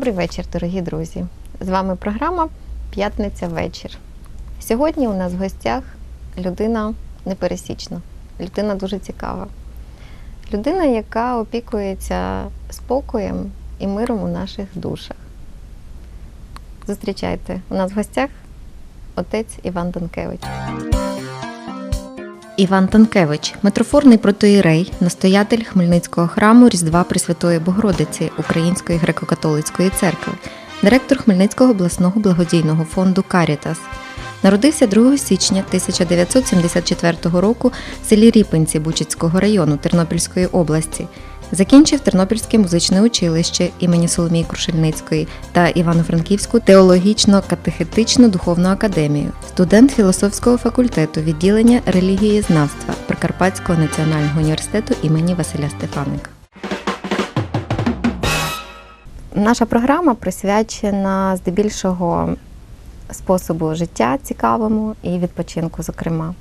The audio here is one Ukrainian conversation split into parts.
Добрий вечір, дорогі друзі. З вами програма П'ятниця вечір. Сьогодні у нас в гостях людина непересічна, людина дуже цікава. Людина, яка опікується спокоєм і миром у наших душах. Зустрічайте, у нас в гостях отець Іван Данкевич. Іван Танкевич, митрофорний протоїрей, настоятель Хмельницького храму Різдва Пресвятої Богородиці Української греко-католицької церкви, директор Хмельницького обласного благодійного фонду Карітас. Народився 2 січня 1974 року в селі Ріпинці Бучицького району Тернопільської області. Закінчив Тернопільське музичне училище імені Соломії Крушельницької та Івано-Франківську теологічно-катехетичну духовну академію, студент філософського факультету відділення релігієзнавства Прикарпатського національного університету імені Василя Стефаника. Наша програма присвячена здебільшого способу життя цікавому і відпочинку, зокрема.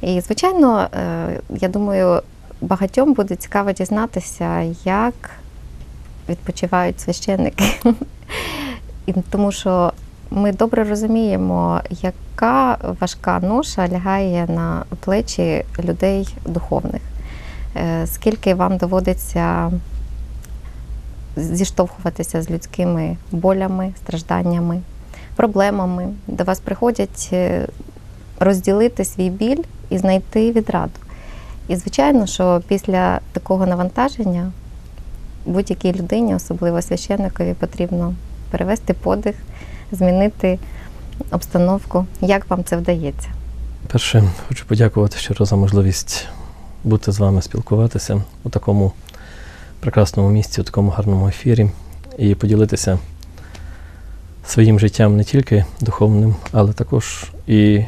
І, звичайно, е, я думаю, багатьом буде цікаво дізнатися, як відпочивають священники. Тому що ми добре розуміємо, яка важка ноша лягає на плечі людей духовних. Е, Скільки вам доводиться зіштовхуватися з людськими болями, стражданнями, проблемами, до вас приходять е, розділити свій біль і знайти відраду. І звичайно, що після такого навантаження будь-якій людині, особливо священникові, потрібно перевести подих, змінити обстановку. Як вам це вдається? Перше, хочу подякувати щиро за можливість бути з вами, спілкуватися у такому прекрасному місці, у такому гарному ефірі і поділитися своїм життям не тільки духовним, але також і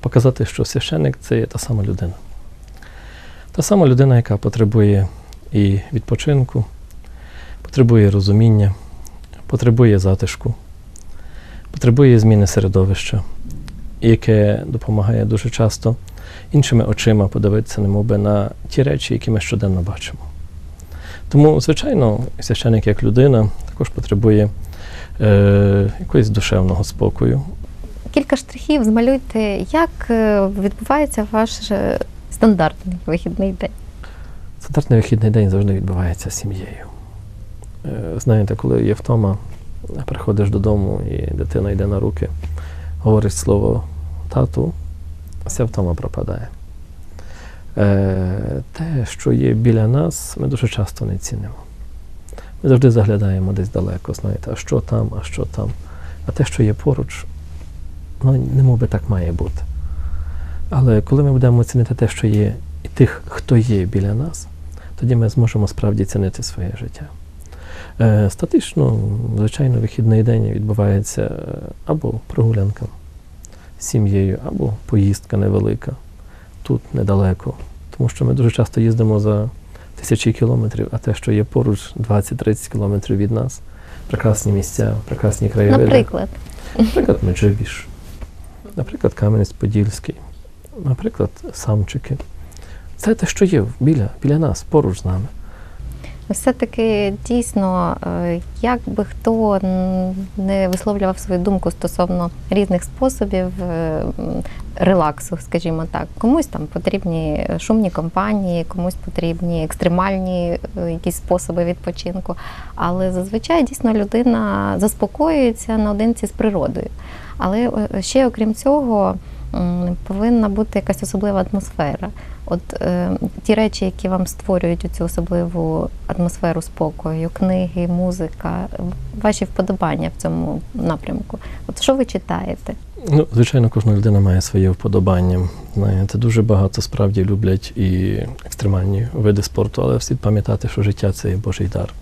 показати, що священник це є та сама людина. Та сама людина, яка потребує і відпочинку, потребує розуміння, потребує затишку, потребує зміни середовища, яке допомагає дуже часто іншими очима подивитися, немовби на ті речі, які ми щоденно бачимо. Тому, звичайно, священик як людина також потребує е, якогось душевного спокою. Кілька штрихів змалюйте, як е, відбувається ваш е, стандартний вихідний день. Стандартний вихідний день завжди відбувається з сім'єю. Е, Знаєте, коли є втома, приходиш додому і дитина йде на руки, говорить слово тату, вся втома пропадає. Е, Те, що є біля нас, ми дуже часто не цінимо. Ми завжди заглядаємо десь далеко, знаєте, а що там, а що там. А те, що є поруч, ну, не мов би так має бути. Але коли ми будемо цінити те, що є, і тих, хто є біля нас, тоді ми зможемо справді цінити своє життя. Е, Статично, звичайно, вихідний день відбувається е, або прогулянка з сім'єю, або поїздка невелика, тут недалеко. Тому що ми дуже часто їздимо за тисячі кілометрів, а те, що є поруч 20-30 кілометрів від нас, прекрасні місця, прекрасні краєвиди. Наприклад, Наприклад, Меджибіж, наприклад, Кам'янець-Подільський, наприклад, Самчики. Це те, що є біля, біля нас, поруч з нами. все-таки дійсно, е, як би хто не висловлював свою думку стосовно різних способів е, релаксу, скажімо так, комусь там потрібні шумні компанії, комусь потрібні екстремальні е, якісь способи відпочинку. Але зазвичай дійсно людина заспокоюється наодинці з природою. Але ще окрім цього повинна бути якась особлива атмосфера. От е, ті речі, які вам створюють цю особливу атмосферу спокою, книги, музика, ваші вподобання в цьому напрямку. От що ви читаєте? Ну, звичайно, кожна людина має своє вподобання. Знаєте, дуже багато справді люблять і екстремальні види спорту, але слід пам'ятати, що життя це є Божий дар.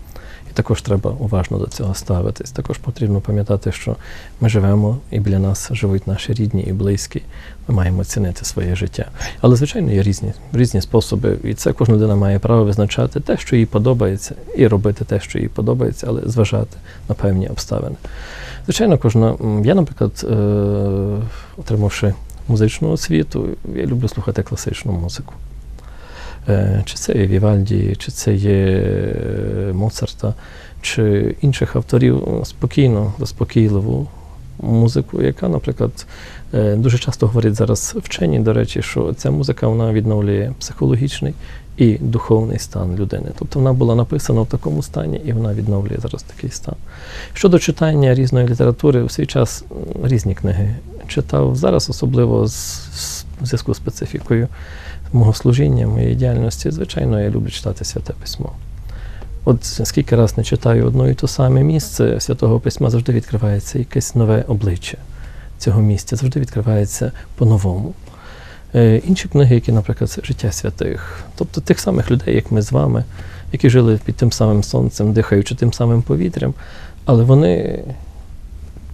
Також треба уважно до цього ставитись. Також потрібно пам'ятати, що ми живемо і біля нас живуть наші рідні і близькі. Ми маємо цінити своє життя. Але, звичайно, є різні, різні способи, і це кожна людина має право визначати те, що їй подобається, і робити те, що їй подобається, але зважати на певні обставини. Звичайно, кожна. Я, наприклад, е, отримавши музичну освіту, я люблю слухати класичну музику. Чи це є Вівальді, чи це є Моцарта, чи інших авторів спокійно, заспокійливу музику, яка, наприклад, дуже часто говорять зараз вчені, до речі, що ця музика вона відновлює психологічний і духовний стан людини. Тобто вона була написана в такому стані, і вона відновлює зараз такий стан. Щодо читання різної літератури, у свій час різні книги читав. Зараз, особливо в зв'язку з специфікою мого служіння, моєї діяльності, звичайно, я люблю читати святе письмо. От скільки раз не читаю одно і те саме місце святого письма, завжди відкривається якесь нове обличчя цього місця, завжди відкривається по-новому. Е, інші книги, які, наприклад, життя святих, тобто тих самих людей, як ми з вами, які жили під тим самим сонцем, дихаючи тим самим повітрям, але вони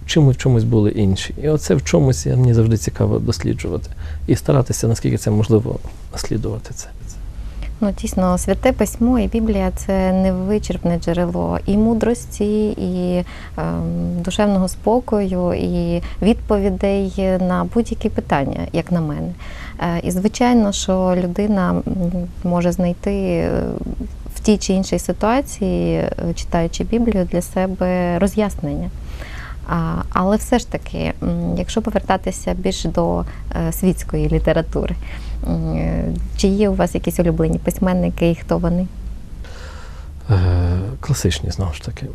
чомусь, в чомусь були інші. І оце в чомусь мені завжди цікаво досліджувати і старатися, наскільки це можливо, наслідувати це. Ну, дійсно, святе письмо і Біблія це невичерпне джерело і мудрості, і ем, душевного спокою, і відповідей на будь-які питання, як на мене. Е, і звичайно, що людина може знайти е, в тій чи іншій ситуації, е, читаючи Біблію, для себе роз'яснення. Але все ж таки, якщо повертатися більше до е, світської літератури, е, чи є у вас якісь улюблені письменники і хто вони? Е, класичні, знову ж таки.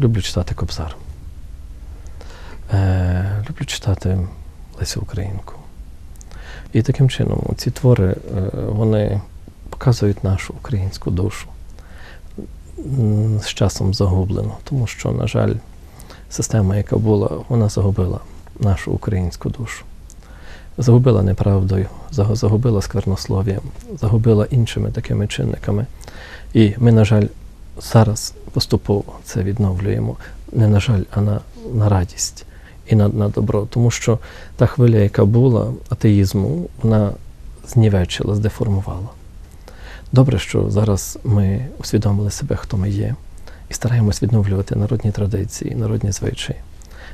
Люблю читати Кобзар. Люблю читати Лесю Українку. І таким чином ці твори вони показують нашу українську душу з часом загублену, тому що, на жаль, система, яка була, вона загубила нашу українську душу. Загубила неправдою, загубила сквернослов'ям, загубила іншими такими чинниками. І ми, на жаль, зараз поступово це відновлюємо. Не на жаль, а на, на радість і на, на добро. Тому що та хвиля, яка була атеїзму, вона знівечила, здеформувала. Добре, що зараз ми усвідомили себе, хто ми є, і стараємось відновлювати народні традиції, народні звичаї.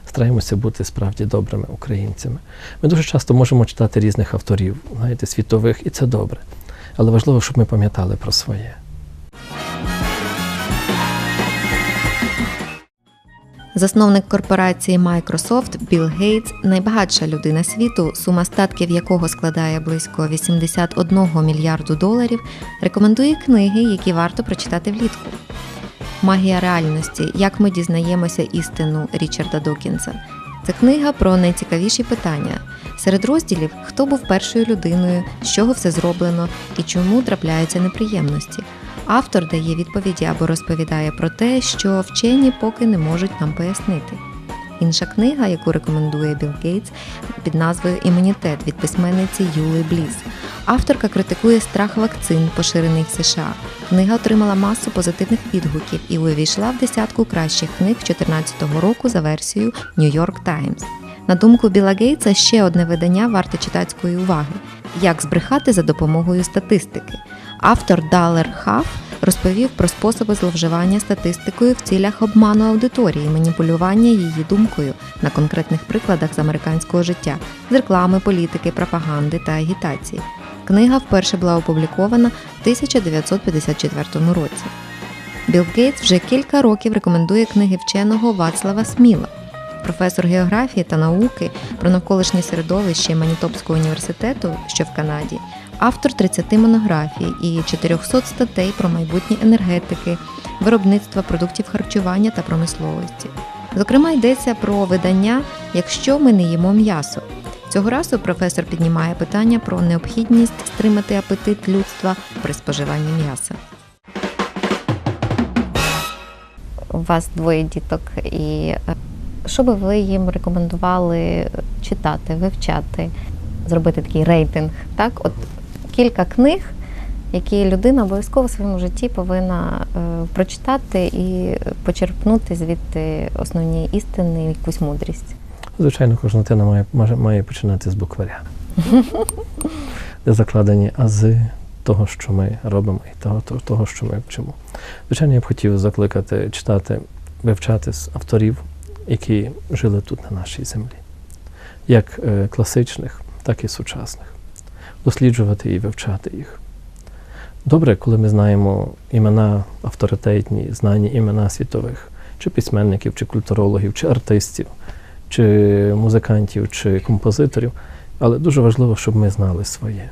Стараємося бути справді добрими українцями. Ми дуже часто можемо читати різних авторів, знаєте, світових, і це добре. Але важливо, щоб ми пам'ятали про своє. Засновник корпорації Microsoft Білл Гейтс, найбагатша людина світу, сума статків якого складає близько 81 мільярду доларів, рекомендує книги, які варто прочитати влітку. Магія реальності. Як ми дізнаємося істину Річарда Докінса. Це книга про найцікавіші питання. Серед розділів хто був першою людиною, з чого все зроблено і чому трапляються неприємності. Автор дає відповіді або розповідає про те, що вчені поки не можуть нам пояснити. Інша книга, яку рекомендує Білл Гейтс, під назвою Імунітет від письменниці Юли Бліс. Авторка критикує страх вакцин, поширений в США. Книга отримала масу позитивних відгуків і увійшла в десятку кращих книг 2014 року за версією New York Times. На думку Біла Гейтса, ще одне видання варте читацької уваги: як збрехати за допомогою статистики. Автор Далер Хаф розповів про способи зловживання статистикою в цілях обману аудиторії, маніпулювання її думкою на конкретних прикладах з американського життя, з реклами, політики, пропаганди та агітації. Книга вперше була опублікована в 1954 році. Білл Гейтс вже кілька років рекомендує книги вченого Вацлава Сміла. Професор географії та науки про навколишнє середовище Манітопського університету, що в Канаді, автор 30 монографій і 400 статей про майбутнє енергетики, виробництва продуктів харчування та промисловості. Зокрема, йдеться про видання Якщо ми не їмо м'ясо. Цього разу професор піднімає питання про необхідність стримати апетит людства при споживанні м'яса. У вас двоє діток, і е, що би ви їм рекомендували читати, вивчати, зробити такий рейтинг? Так, от кілька книг, які людина обов'язково в своєму житті повинна е, прочитати і почерпнути звідти основні істини, якусь мудрість. Звичайно, кожна дитина має, має, має починати з букваря, де закладені ази того, що ми робимо, і того, того, що ми вчимо. Звичайно, я б хотів закликати читати, вивчати з авторів, які жили тут на нашій землі, як е, класичних, так і сучасних, досліджувати і вивчати їх. Добре, коли ми знаємо імена авторитетні, знані імена світових, чи письменників, чи культурологів, чи артистів, чи музикантів, чи композиторів. Але дуже важливо, щоб ми знали своє.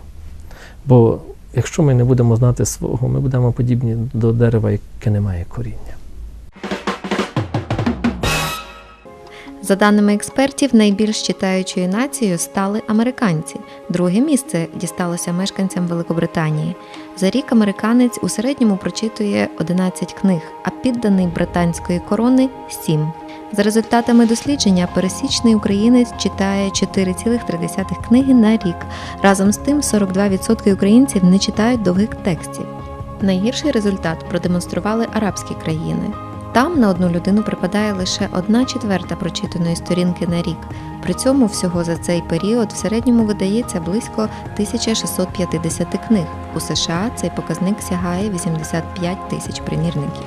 Бо якщо ми не будемо знати свого, ми будемо подібні до дерева, яке не має коріння. За даними експертів, найбільш читаючою нацією стали американці. Друге місце дісталося мешканцям Великобританії. За рік американець у середньому прочитує 11 книг, а підданий британської корони 7. За результатами дослідження, пересічний українець читає 4,3 книги на рік. Разом з тим, 42% українців не читають довгих текстів. Найгірший результат продемонстрували арабські країни. Там на одну людину припадає лише одна четверта прочитаної сторінки на рік. При цьому всього за цей період в середньому видається близько 1650 книг. У США цей показник сягає 85 тисяч примірників.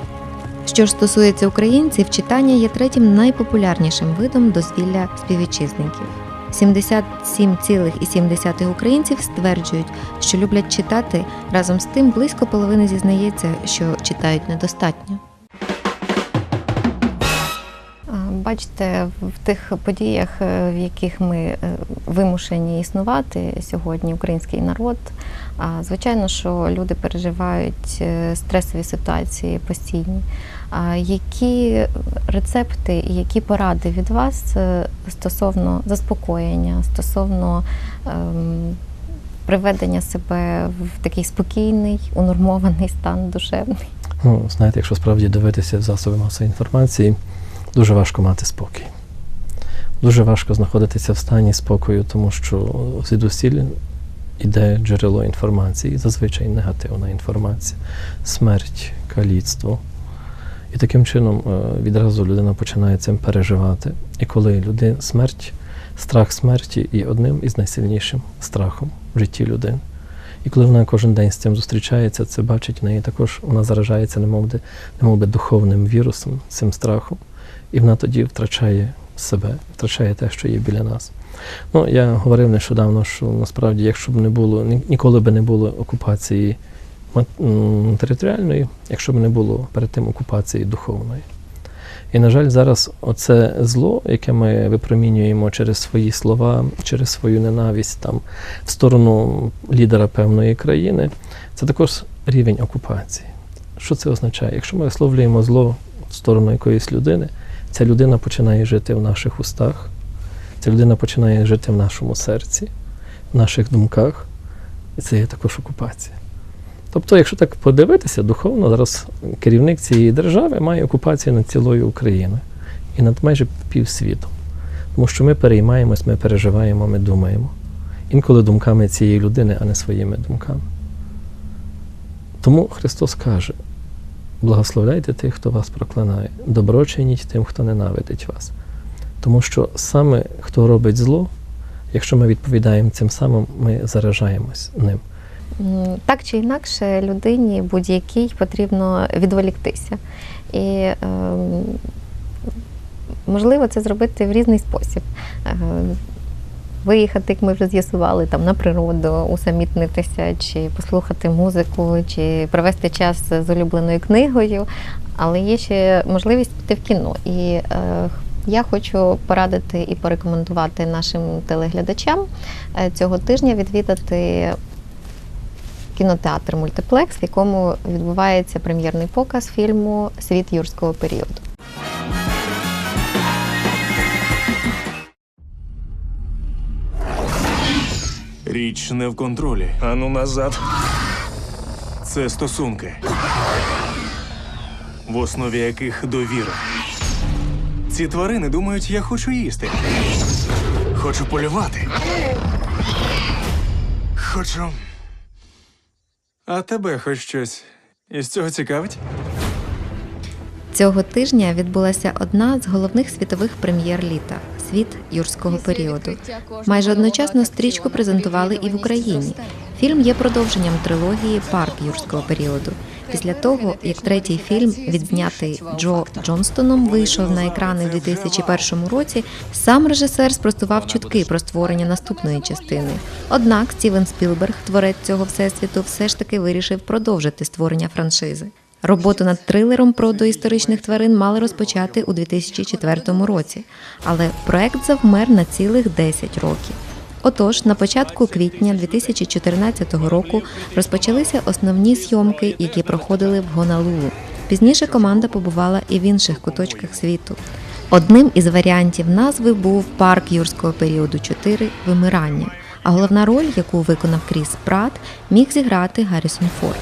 Що ж стосується українців, читання є третім найпопулярнішим видом дозвілля співвітчизників. 77,7 українців стверджують, що люблять читати. Разом з тим близько половини зізнається, що читають недостатньо. Бачите, в тих подіях, е, в яких ми е, вимушені існувати сьогодні, український народ. Звичайно, що люди переживають е, стресові ситуації постійні. Які рецепти і які поради від вас стосовно заспокоєння, стосовно ем, приведення себе в такий спокійний, унормований стан душевний? Ну, знаєте, якщо справді дивитися в засоби масової інформації, дуже важко мати спокій. Дуже важко знаходитися в стані спокою, тому що звідусіль іде джерело інформації, зазвичай негативна інформація, смерть, каліцтво. І таким чином е, відразу людина починає цим переживати. І коли людина смерть, страх смерті є одним із найсильнішим страхом в житті людини. І коли вона кожен день з цим зустрічається, це бачить в неї також, вона заражається, немов би, духовним вірусом, цим страхом, і вона тоді втрачає себе, втрачає те, що є біля нас. Ну, я говорив нещодавно, що насправді, якщо б не було, ніколи б не було окупації територіальної, якщо б не було перед тим окупації духовної. І, на жаль, зараз оце зло, яке ми випромінюємо через свої слова, через свою ненависть там, в сторону лідера певної країни, це також рівень окупації. Що це означає? Якщо ми висловлюємо зло в сторону якоїсь людини, ця людина починає жити в наших устах, ця людина починає жити в нашому серці, в наших думках, і це є також окупація. Тобто, якщо так подивитися, духовно зараз керівник цієї держави має окупацію над цілою Україною і над майже півсвітом. Тому що ми переймаємось, ми переживаємо, ми думаємо. Інколи думками цієї людини, а не своїми думками. Тому Христос каже: благословляйте тих, хто вас проклинає, добро чиніть тим, хто ненавидить вас. Тому що саме хто робить зло, якщо ми відповідаємо цим самим, ми заражаємось ним. Так чи інакше, людині будь-якій потрібно відволіктися. І ем, можливо це зробити в різний спосіб. Виїхати, як ми вже з'ясували, там на природу, усамітнитися, чи послухати музику, чи провести час з улюбленою книгою. Але є ще можливість піти в кіно. І е, я хочу порадити і порекомендувати нашим телеглядачам е, цього тижня відвідати кінотеатр Мультиплекс, в якому відбувається прем'єрний показ фільму Світ юрського періоду. Річ не в контролі. Ану назад. Це стосунки, в основі яких довіра. Ці тварини думають, я хочу їсти. Хочу полювати. Хочу. А тебе хоч щось із цього цікавить? Цього тижня відбулася одна з головних світових прем'єр літа світ юрського періоду. Майже одночасно стрічку презентували і в Україні. Фільм є продовженням трилогії Парк юрського періоду. Після того, як третій фільм, відзнятий Джо Джонстоном, вийшов на екрани в 2001 році, сам режисер спростував чутки про створення наступної частини. Однак Стівен Спілберг, творець цього всесвіту, все ж таки вирішив продовжити створення франшизи. Роботу над трилером про доісторичних тварин мали розпочати у 2004 році, але проект завмер на цілих 10 років. Отож, на початку квітня 2014 року розпочалися основні зйомки, які проходили в Гонолулу. Пізніше команда побувала і в інших куточках світу. Одним із варіантів назви був парк юрського періоду 4 Вимирання. А головна роль, яку виконав Кріс Прат, міг зіграти Гаррісон Форд.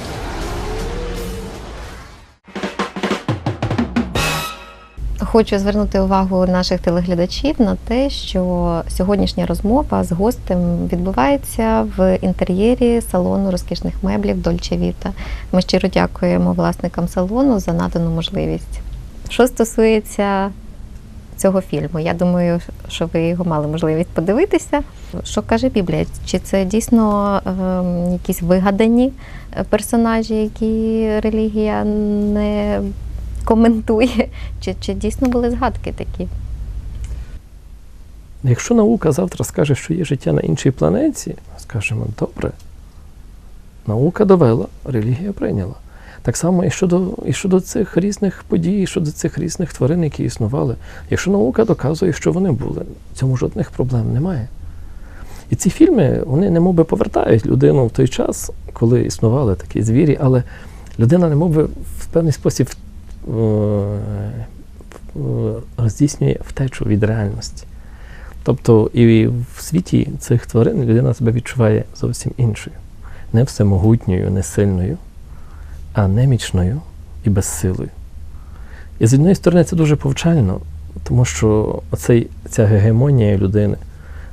Хочу звернути увагу наших телеглядачів на те, що сьогоднішня розмова з гостем відбувається в інтер'єрі салону розкішних меблів Дольче Віта. Ми щиро дякуємо власникам салону за надану можливість. Що стосується цього фільму, я думаю, що ви його мали можливість подивитися. Що каже Біблія? Чи це дійсно ем, якісь вигадані персонажі, які релігія не коментує? Чи, чи дійсно були згадки такі? Якщо наука завтра скаже, що є життя на іншій планеті, скажемо, добре. Наука довела, релігія прийняла. Так само і щодо, і щодо цих різних подій, і щодо цих різних тварин, які існували. Якщо наука доказує, що вони були, цьому жодних проблем немає. І ці фільми, вони немов повертають людину в той час, коли існували такі звірі, але людина немов би в певний спосіб здійснює втечу від реальності. Тобто і в світі цих тварин людина себе відчуває зовсім іншою. Не всемогутньою, не сильною, а немічною і безсилою. І з однієї сторони це дуже повчально, тому що оцей, ця гегемонія людини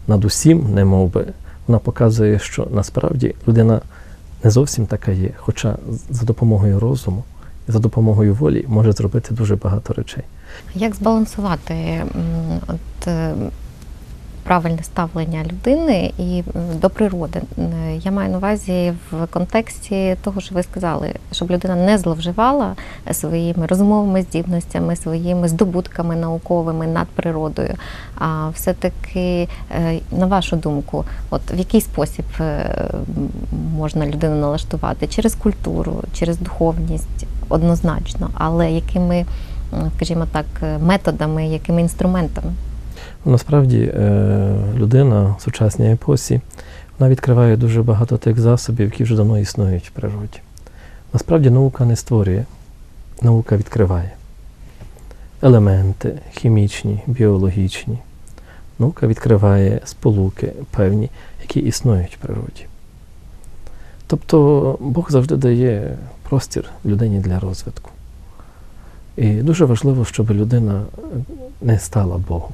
над усім, не би, вона показує, що насправді людина не зовсім така є, хоча за допомогою розуму за допомогою волі може зробити дуже багато речей. Як збалансувати от, е, правильне ставлення людини і до природи? Я маю на увазі в контексті того, що ви сказали, щоб людина не зловживала своїми розумовими здібностями, своїми здобутками науковими над природою. А все-таки, е, на вашу думку, от в який спосіб е, можна людину налаштувати? Через культуру, через духовність однозначно, але якими, скажімо так, е, методами, якими інструментами? Насправді е, людина в сучасній епосі вона відкриває дуже багато тих засобів, які вже давно існують в природі. Насправді наука не створює, наука відкриває елементи хімічні, біологічні. Наука відкриває сполуки певні, які існують в природі. Тобто Бог завжди дає простір людині для розвитку. І дуже важливо, щоб людина не стала Богом.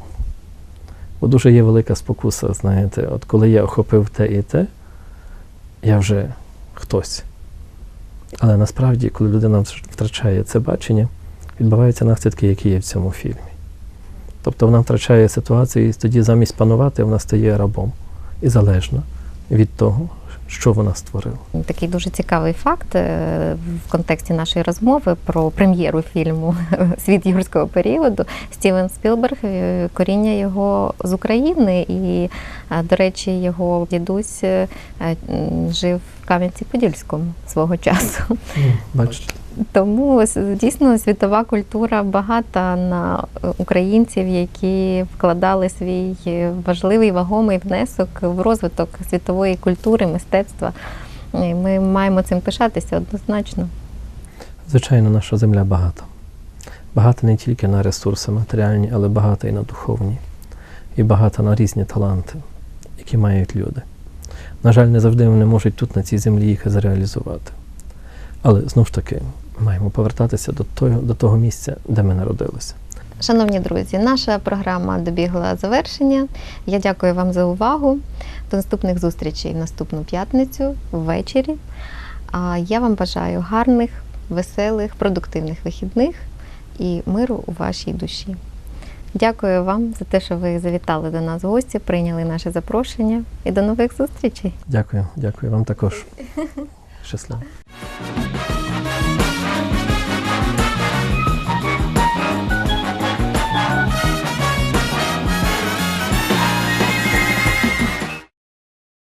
Бо дуже є велика спокуса, знаєте, от коли я охопив те і те, я вже хтось. Але насправді, коли людина втрачає це бачення, відбуваються наслідки, які є в цьому фільмі. Тобто вона втрачає ситуацію, і тоді замість панувати вона стає рабом і залежна від того, що вона створила. Такий дуже цікавий факт е, в контексті нашої розмови про прем'єру фільму Світ юрського періоду. Стівен Спілберг е, коріння його з України, і, е, до речі, його дідусь жив в Кам'янці-Подільському свого часу. Бачите? Тому дійсно світова культура багата на е, українців, які вкладали свій е, важливий вагомий внесок в розвиток світової культури, мистецтва. І ми маємо цим пишатися однозначно. Звичайно, наша земля багата. Багата не тільки на ресурси матеріальні, але багата і на духовні, і багата на різні таланти, які мають люди. На жаль, не завжди вони можуть тут, на цій землі, їх зреалізувати. Але знову ж таки, маємо повертатися до того, до того місця, де ми народилися. Шановні друзі, наша програма добігла завершення. Я дякую вам за увагу. До наступних зустрічей в наступну п'ятницю ввечері. А я вам бажаю гарних, веселих, продуктивних вихідних і миру у вашій душі. Дякую вам за те, що ви завітали до нас в гості, прийняли наше запрошення і до нових зустрічей. Дякую, дякую вам також. Щасливо.